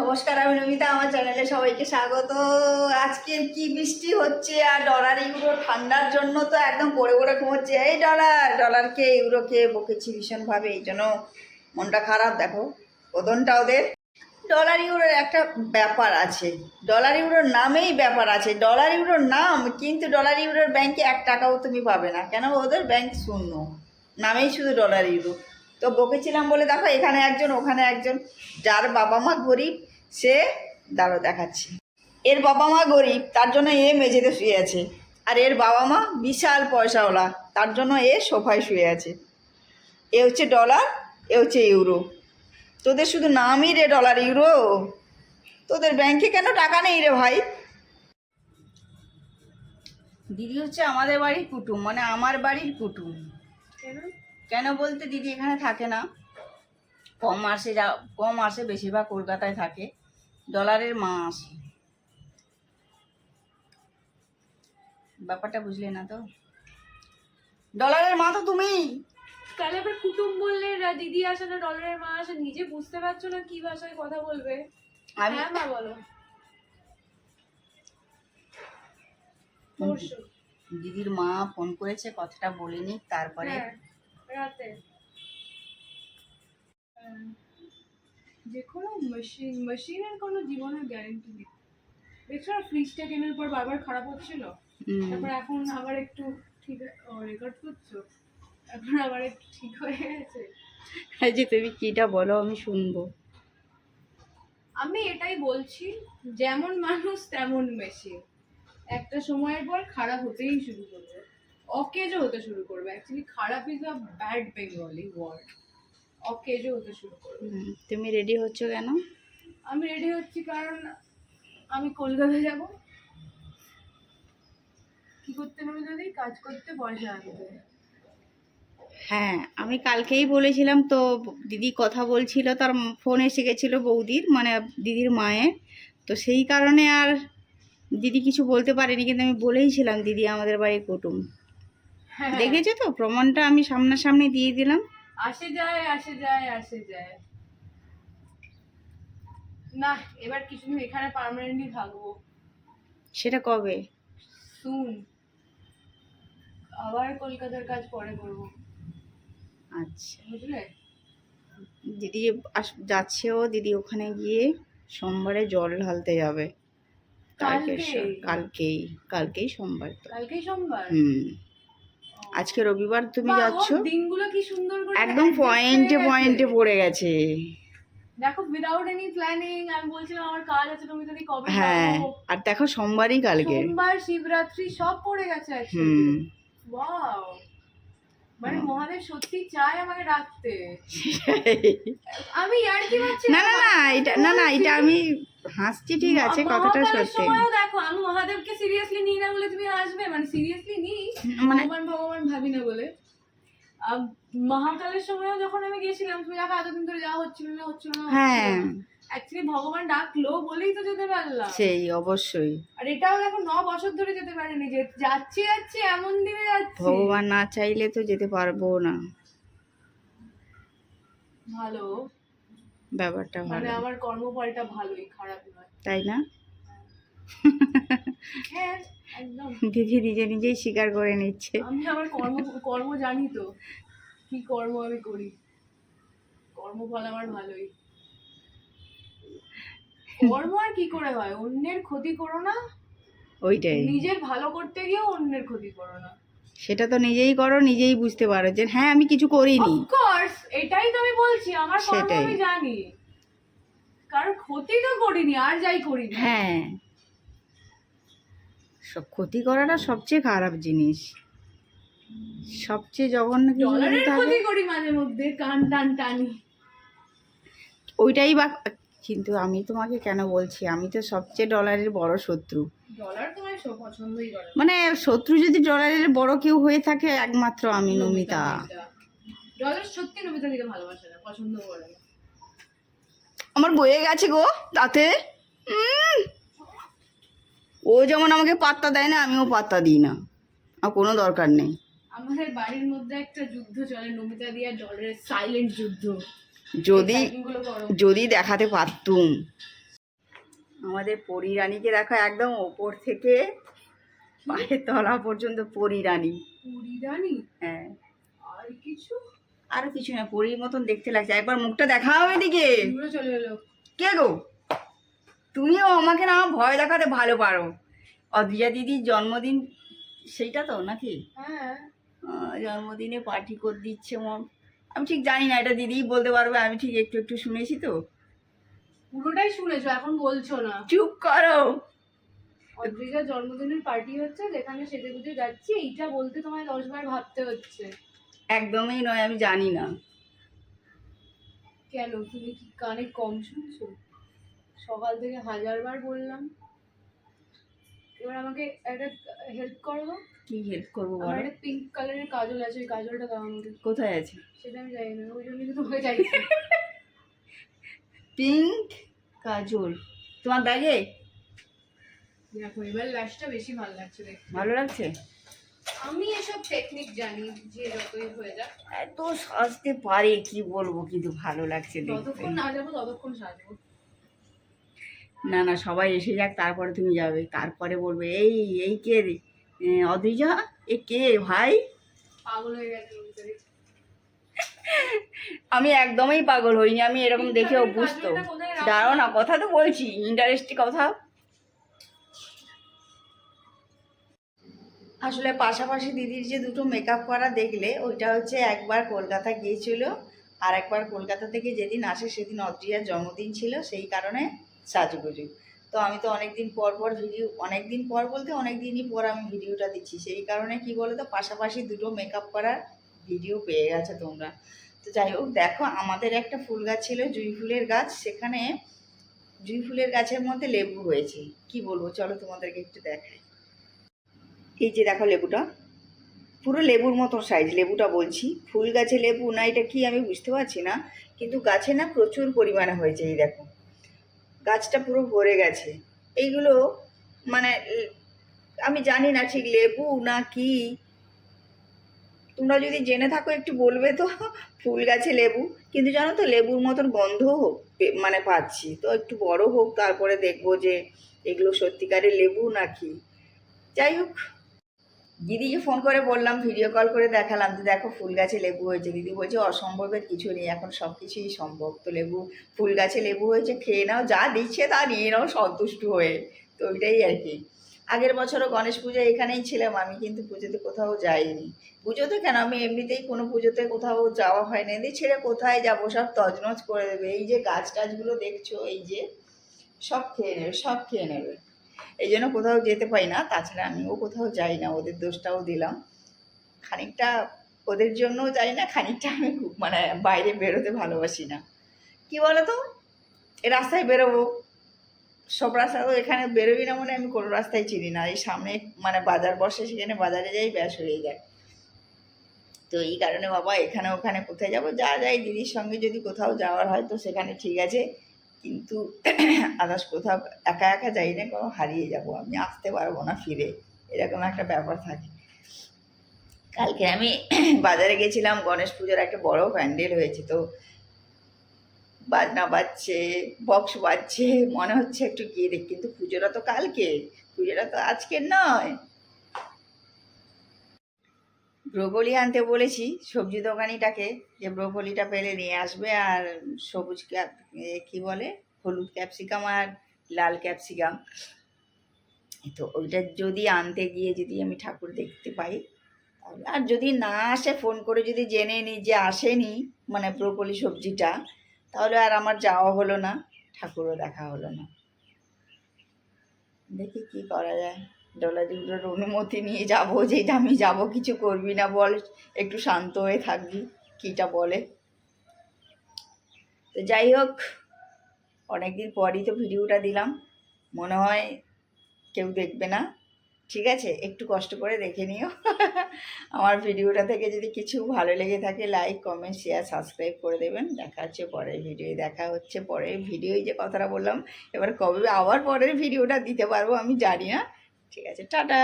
নমস্কার, আমি নমিতা, আমার চ্যানেলে সবাইকে স্বাগত। আজকে কি বৃষ্টি হচ্ছে আর ডলার ইউরো ঠান্ডার জন্য তো একদম পড়ে পড়ে ঘুমোচ্ছে। এই ডলার, ডলারকে, ইউরোকে বকেছি ভীষণভাবে, এই জন্য মনটা খারাপ, দেখো ওদনটা ওদের। ডলার ইউরোর একটা ব্যাপার আছে, ডলার ইউরোর নামেই ব্যাপার আছে, ডলার ইউরোর নাম, কিন্তু ডলার ইউরোর ব্যাংকে এক টাকাও তুমি পাবে না, কেন? ওদের ব্যাংক শূন্য, নামেই শুধু ডলার ইউরো। তো বকেছিলাম বলে দেখো এখানে একজন, ওখানে একজন। যার বাবা মা গরিব, সে দাঁড়ো দেখাচ্ছি। এর বাবা মা গরিব, তার জন্য এ মেঝেতে শুয়ে আছে। আর এর বাবা মা বিশাল পয়সাওয়ালা, তার জন্য এ সোফায় শুয়ে আছে। এ হচ্ছে ডলার, এ হচ্ছে ইউরো। তোদের শুধু নামই রে ডলার, ইউরো। তোদের ব্যাংকে কেন টাকা নেই রে ভাই? দিদি হচ্ছে আমাদের বাড়ির কুটুম মানে আমার বাড়ির কুটুম। কেন? বলতে দিদি এখানে থাকে না? কম আসে যা কম আসে বেশিরভাগ কলকাতায় থাকে। ডলারের মা আসে ব্যাপারটা বুঝলে না তো? ডলারের মা তো তুমি! তাহলে আবার কুটুম বললে দিদি আসে না ডলারের মা আসে। নিজে বুঝতে পারছ না কি ভাষায় কথা বলবে? আমি হ্যাঁ মা বলো। দিদির মা ফোন করেছে কথাটা বলিনি তারপরে হ্যাঁ। রাতে যে কোনো মেশিন মেশিনের কোনো জীবনের গ্যারেন্টি নেই। দেখছ না ফ্রিজটা কেনার পর বারবার খারাপ হচ্ছিল। তারপর এখন আবার একটু ঠিক রেকর্ড করছ। এখন আবার একটু ঠিক হয়ে গেছে। এই যে তুমি কিটা বলো আমি শুনব। আমি এটাই বলছি যেমন মানুষ তেমন মেশিন একটা সময়ের পর খারাপ হতেই শুরু করবে। অকেজো হতে শুরু করবে। অ্যাকচুয়ালি খারাপ is a bad Bengali word অকেজো হতে শুরু করবে। তুমি রেডি হচ্ছ কেন? আমি রেডি হচ্ছি কারণ আমি কলকাতা যাব। কি করতে নেবে যদি? কাজ করতে পয়সা আনতে। হ্যাঁ আমি কালকেই বলেছিলাম তো দিদি কথা বলছিল তার ফোন এসে গেছিল বৌদির মানে দিদির মায়ের। তো সেই কারণে আর দিদি কিছু বলতে পারেনি কিন্তু আমি বলেইছিলাম দিদি আমাদের বাড়ির কুটুম। দেখেছ তো? প্রমাণটা আমি সামনাসামনি দিয়ে দিলাম। আসে যায় আসে যায় আসে যায়। না এবার কিছুদিন এখানে পার্মানেন্টলি থাকব। সেটা কবে? সুন আবার কলকাতার কাজ পরে করব। আচ্ছা। বুঝলে? দিদি যাচ্ছেও দিদি ওখানে গিয়ে সোমবারে জল ঢালতে যাবে। কালকে? কালকেই কালকেই সোমবার তো। কালকেই সোমবার? হুম। আজকে রবিবার তুমি যাচ্ছ। দিনগুলো কি সুন্দর করে একদম পয়েন্টে পয়েন্টে পড়ে গেছে। দেখো উইদাউট এনি প্ল্যানিং আমি বলছিলাম আমার কাজ আছে তুমি যদি কবে হ্যাঁ আর দেখো সোমবারই কালকে। সোমবার শিবরাত্রি সব পড়ে গেছে হুম। ওয়াও মানে মহাদেব সত্যি চায় আমাকে রাখতে আমি আর কি ভাবছি? না না না এটা না না এটা আমি হাসছি ঠিক আছে কথাটা সত্যি। দেখো আমি মহাদেবকে সিরিয়াসলি নিই না বলে তুমি আসবে মানে সিরিয়াসলি নিই মানে ভগবান ভগবান ভাবি না বলে। মহাকালের সময়ও যখন আমি গেছিলাম তুমি দেখো এতদিন ধরে যাওয়া হচ্ছিল না হচ্ছিল না। হ্যাঁ। অ্যাকচুয়ালি ভগবান ডাকলো বলেই তো যেতে পারলাম। সেই অবশ্যই। আর এটাও দেখো ন বছর ধরে যেতে পারিনি যে যাচ্ছি যাচ্ছি এমন দিনে যাচ্ছি। ভগবান না চাইলে তো যেতে পারব না। ভালো। ব্যাপারটা মানে আমার কর্মফলটা ভালোই খারাপ নয়। তাই না? হ্যাঁ একদম। দিদি নিজে নিজেই স্বীকার করে নিচ্ছে। আমি আমার কর্ম কর্ম জানি তো। কি কর্ম আমি করি? কর্মফল আমার ভালোই। কর্ম আর কি করে হয়? অন্যের ক্ষতি করো না। ওইটাই। নিজের ভালো করতে গিয়েও অন্যের ক্ষতি করো না। সেটা তো নিজেই করো নিজেই বুঝতে পারো যে হ্যাঁ আমি কিছু করিনি। অফকোর্স এটাই তো আমি বলছি আমার কর্ম সেটাই। আমি জানি। কারণ ক্ষতি তো করিনি আর যাই করিনি হ্যাঁ। সব ক্ষতি করাটা সবচেয়ে খারাপ জিনিস। সবচেয়ে জঘন্য ক্ষতি করি মাঝে মধ্যে কান টান টানি। ওইটাই বা কিন্তু আমি তোমাকে কেন বলছি? আমি তো সবচেয়ে ডলারের বড় শত্রু। মানে শত্রু যদি ডলারের বড় কেউ হয়ে থাকে একমাত্র আমি নমিতা ডলার সত্যি নমিতা ভালোবাসে না পছন্দ করে আমার বয়ে গেছে গো তাতে। ও যেমন আমাকে পাত্তা দেয় না আমিও পাত্তা দিই না। আর কোনো দরকার নেই। আমাদের বাড়ির মধ্যে একটা যুদ্ধ চলে নমিতা দিয়ে ডলারের সাইলেন্ট যুদ্ধ। যদি যদি দেখাতে পারতুম। আমাদের পরিরানীকে দেখো একদম ওপর থেকে পায়ের তলা পর্যন্ত পরিরানী পুরি রানী? হ্যাঁ। আর কিছু? আর কিছু না পরীর মতন দেখতে লাগছে। একবার মুখটা দেখাও এদিকে। এগুলো চলে এলো। কে গো? তুমিও আমাকে না ভয় দেখাতে ভালো পারো। অদ্রিজা দিদির জন্মদিন সেইটা তো নাকি? হ্যাঁ। জন্মদিনে পার্টি করে দিচ্ছে মম। আমি ঠিক জানি না এটা দিদিই বলতে পারবে আমি ঠিক একটু একটু শুনেছি তো। পুরোটাই শুনেছো এখন বলছো না। চুপ করো। অদ্রিজার জন্মদিনের পার্টি হচ্ছে যেখানে সেজে গুজে যাচ্ছি এইটা বলতে তোমায় দশ বার ভাবতে হচ্ছে। একদমই নয় আমি জানি না। কেন? তুমি কি কানে কম শুনছো? সকাল থেকে হাজার বার বললাম। এবার আমাকে একটা হেল্প করো। কি হেল্প করব বলো? একটা পিঙ্ক কালারের কাজল আছে ওই কাজলটা দাও আমাকে। কোথায় আছে? সেটা আমি জানি না ওই জন্যই তো তোমাকে চাইছি পিঙ্ক কাজল। তোমার ব্যাগে? দেখো এবার ল্যাশটা বেশি ভালো লাগছে ভালো লাগছে? আমি এসব টেকনিক জানি যে যতই হয়ে যাক। এত সাজতে পারে কি বলব কিন্তু ভালো লাগছে দেখতে। যতক্ষণ না যাব ততক্ষণ সাজবো। না না সবাই এসে যাক তারপরে তুমি যাবে। তারপরে বলবে এই এই কে রে? অদ্রিজা? এ কে ভাই? পাগল হয়ে গেছে আমি একদমই পাগল হইনি আমি এরকম এই দেখে কাজলটা অভ্যস্ত। কোথায় দাঁড়াও না কথা তো বলছি ইন্টারেস্টিং কথা। আসলে পাশাপাশি দিদির যে দুটো মেকআপ করা দেখলে ওইটা হচ্ছে একবার কলকাতা গিয়েছিল আর একবার কলকাতা থেকে যেদিন আসে সেদিন অদ্রিয়ার জন্মদিন ছিল সেই কারণে সাজুগুজু। তো আমি তো অনেক দিন পর পর ভিডিও অনেক দিন পর বলতে অনেক দিনই পর আমি ভিডিওটা দিচ্ছি। সেই কারণে কি বলো তো পাশাপাশি দুটো মেকআপ করার ভিডিও পেয়ে গেছো তোমরা। তো যাই হোক, দেখো, আমাদের একটা ফুল গাছ ছিল, জুঁই ফুলের গাছ। সেখানে জুঁই ফুলের গাছের মধ্যে লেবু হয়েছে। কি বলব, চলো তোমাদেরকে একটু দেখাই। এই যে দেখো লেবুটা। পুরো লেবুর মতো সাইজ লেবুটা বলছি। ফুল গাছে লেবু না, এটা কি আমি বুঝতে পারছি না। কিন্তু গাছে না প্রচুর পরিমাণে হয়েছে, এই দেখো। গাছটা পুরো ভরে গেছে। এইগুলো মানে আমি জানি না ঠিক লেবু না কি। তোমরা যদি জেনে থাকো একটু বলবে তো, ফুল গাছে লেবু। কিন্তু জানো তো, লেবুর মতন গন্ধ হোক মানে পাচ্ছি। তো একটু বড় হোক, তারপরে দেখব যে এগুলো সত্যিকারের লেবু নাকি। যাই হোক দিদিকে ফোন করে বললাম ভিডিও কল করে দেখালাম যে দেখো ফুল গাছে লেবু হয়েছে। দিদি বলছে, অসম্ভবের কিছু নেই, এখন সব কিছুই সম্ভব। তো লেবু, ফুল গাছে লেবু হয়েছে, খেয়ে নাও, যা দিচ্ছে তা নিয়ে নাও, সন্তুষ্ট হয়ে। তো ওইটাই আর কি। আগের বছরও গণেশ পুজো এখানেই ছিলাম, আমি কিন্তু পুজোতে কোথাও যাইনি। পুজোতে কেন? আমি এমনিতেই কোনো পুজোতে কোথাও যাওয়া হয়নি। এদের ছেড়ে কোথায় যাব? সব তজনজ করে দেবে। এই যে গাছ টাছগুলো দেখছ, এই যে সব খেয়ে নেবে, সব খেয়ে নেবে। এই জন্য কোথাও যেতে পাই না। তাছাড়া আমিও কোথাও যাই না, ওদের দোষটাও দিলাম। খানিকটা ওদের জন্যও যাই না, খানিকটা আমি খুব মানে বাইরে বেরোতে ভালোবাসি না। কি বলো তো এই রাস্তায় বেরোবো। সব রাস্তা তো এখানে বেরোবি না মানে আমি কোনো রাস্তায় চিনি না। এই সামনে মানে বাজার বসে, সেখানে বাজারে যাই, ব্যাস হয়ে যায়। তো এই কারণে বাবা, এখানে ওখানে কোথায় যাব? যা যাই, দিদির সঙ্গে যদি কোথাও যাওয়ার হয় তো সেখানে ঠিক আছে। কিন্তু আদার্স কোথাও একা একা যাই না কোনো হারিয়ে যাব, আমি আসতে পারব না ফিরে। এরকম একটা ব্যাপার থাকে। কালকে আমি বাজারে গেছিলাম, গণেশ পুজোর একটা বড় প্যান্ডেল হয়েছে, তো বাজনা বাজছে, বক্স বাজছে, মনে হচ্ছে একটু গিয়ে দেখ, কিন্তু পুজোটা তো কালকে, পুজোটা তো আজকের নয়। ব্রোকলি আনতে বলেছি, সবজি দোকানিটাকে, যে ব্রোকলিটা পেলে নিয়ে আসবে আর সবুজ ক্যাপ কি বলে, হলুদ ক্যাপসিকাম আর লাল ক্যাপসিকাম। তো ওইটা যদি আনতে গিয়ে যদি আমি ঠাকুর দেখতে পাই, তাহলে আর যদি না আসে, ফোন করে যদি জেনে নিই যে আসেনি মানে ব্রোকলি সবজিটা, তাহলে আর আমার যাওয়া হলো না, ঠাকুরও দেখা হলো না। দেখি কি করা যায়। ডলারিগুলোর অনুমতি নিয়ে যাব যে আমি যাব, কিছু করবি না বল, একটু শান্ত হয়ে থাকবি, কিটা বলে। তো যাই হোক, অনেকদিন পরই তো ভিডিওটা দিলাম, মনে হয় কেউ দেখবে না। ঠিক আছে, একটু কষ্ট করে দেখে নিও। আমার ভিডিওটা থেকে যদি কিছু ভালো লেগে থাকে, লাইক, কমেন্ট, শেয়ার, সাবস্ক্রাইব করে দেবেন। দেখা হচ্ছে পরের ভিডিও দেখা হচ্ছে পরের ভিডিওই যে কথাটা বললাম, এবার কবে, আবার পরের ভিডিওটা দিতে পারব আমি জানি না। ঠিক আছে টাটা।